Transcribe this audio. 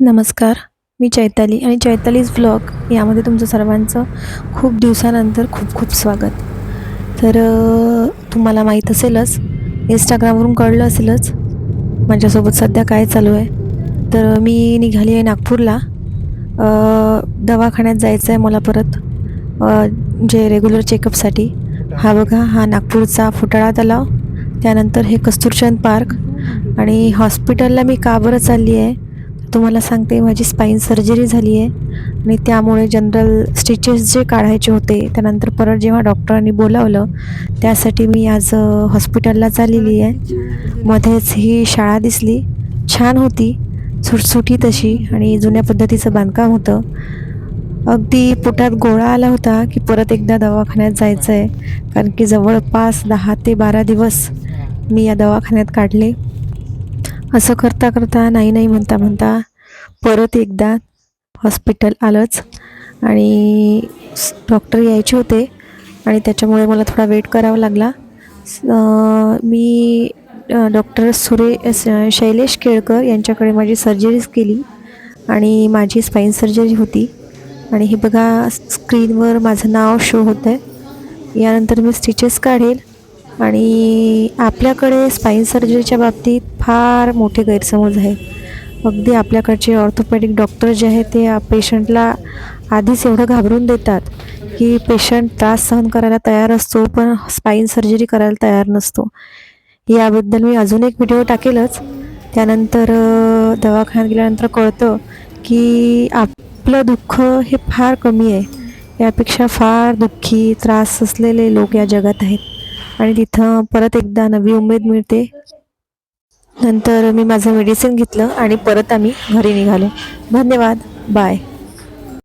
नमस्कार मी चैताली आणि चैतालीज व्लॉग यामध्ये तुमचं सर्वांचं खूप दिवसानंतर खूप खूप स्वागत. तर तुम्हाला माहीत असेलच इंस्टाग्रामवरून कळलं असेलच माझ्यासोबत सध्या काय चालू आहे. तर मी निघाली आहे नागपूरला. दवाखान्यात जायचं आहे मला परत. जे रेग्युलर चेकअपसाठी हा बघा हा नागपूरचा फुटाळा तलाव. त्यानंतर हे कस्तुरचंद पार्क. आणि हॉस्पिटलला मी का बरं चालली आहे? तुम्हाला सांगते माझी स्पाईन सर्जरी झाली आहे आणि त्यामुळे जनरल स्टिचेस जे काढायचे होते त्यानंतर परत जेव्हा डॉक्टरांनी बोलावलं त्यासाठी मी आज हॉस्पिटलला चाललेली आहे. मध्येच ही शाळा दिसली. छान होती. सुटसुटी तशी आणि जुन्या पद्धतीचं बांधकाम होतं. अगदी पोटात गोळा आला होता की परत एकदा दवाखान्यात जायचं आहे कारण की जवळपास दहा ते बारा दिवस मी या दवाखान्यात काढले. असं करता करता नाही नाही म्हणता म्हणता परत एकदा हॉस्पिटल आलंच आणि डॉक्टर यायचे होते आणि त्याच्यामुळे मला थोडा वेट करावा लागला. मी डॉक्टर सुरे शैलेश केळकर यांच्याकडे माझी सर्जरीज केली आणि माझी स्पाईन सर्जरी होती. आणि हे बघा स्क्रीनवर माझं नाव शो होतं आहे यानंतर मी स्टिचेस काढेल. आणि आपल्याकडे स्पाईन सर्जरीच्या बाबतीत फार मोठे गैरसमज आहे. अगदी आपल्याकडचे ऑर्थोपॅडिक डॉक्टर जे आहेत ते पेशंटला आधीच एवढं घाबरून देतात की पेशंट त्रास सहन करायला तयार असतो पण स्पाईन सर्जरी करायला तयार नसतो. याबद्दल मी अजून एक व्हिडिओ टाकेलच. त्यानंतर दवाखान्यात गेल्यानंतर कळतं की आपलं दुःख हे फार कमी आहे. यापेक्षा फार दुःखी त्रास असलेले लोक या जगात आहेत. आणि तिथं परत एकदा नवी उमेद मिळते. नंतर मी माझं मेडिसिन घेतलं आणि परत आम्ही घरी निघालो. धन्यवाद. बाय